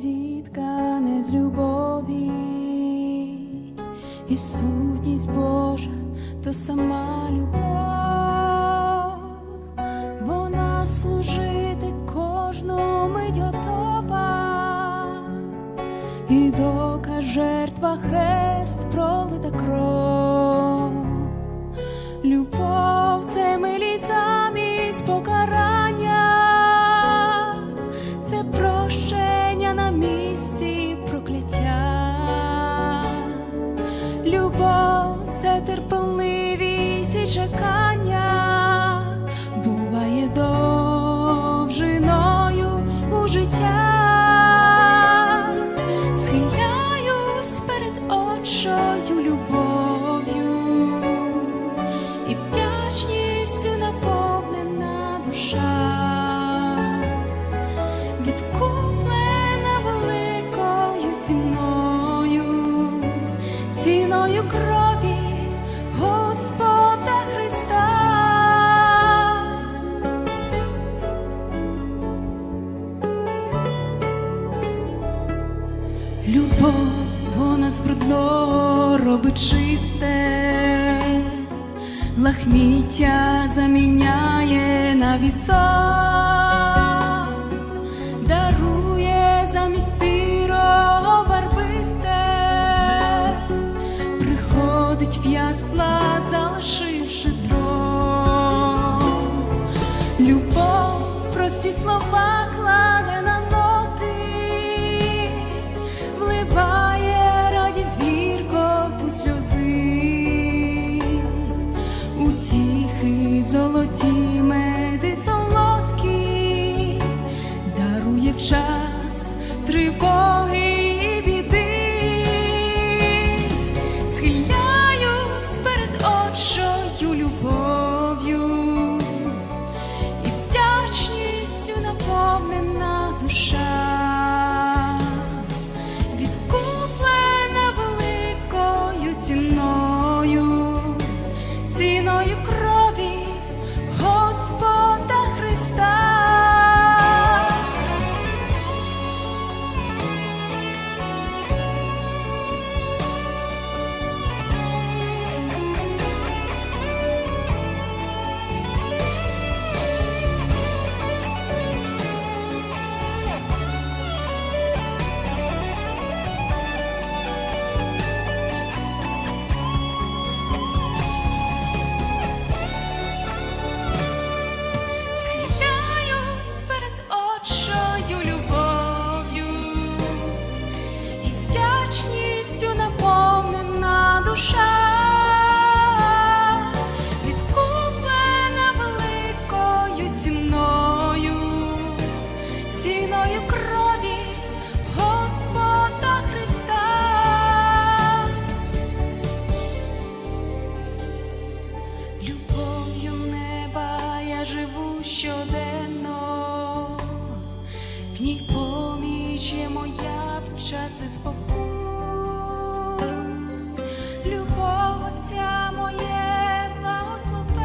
зіткане з любові, і сутність Божа то сама любов, вона служити кожному мить готова, і дока жертва хрест пролита кров. Любов це милість замість покарання. Любов це терпеливість і чекання, буває довжиною у життя. Схиляюсь перед очою крові Господа Христа. Любов, вона з брудного робить чисте, лахміття заміняє на вісок, дарує замість прості слова кладе на ноти, вливає радість віркоту сльози, утіхи золоті меди солодкі, дарує час тривоги Любов'ю неба я живу щоденно, в ній поміч є моя в часи спокус, любов Отця моє благословення.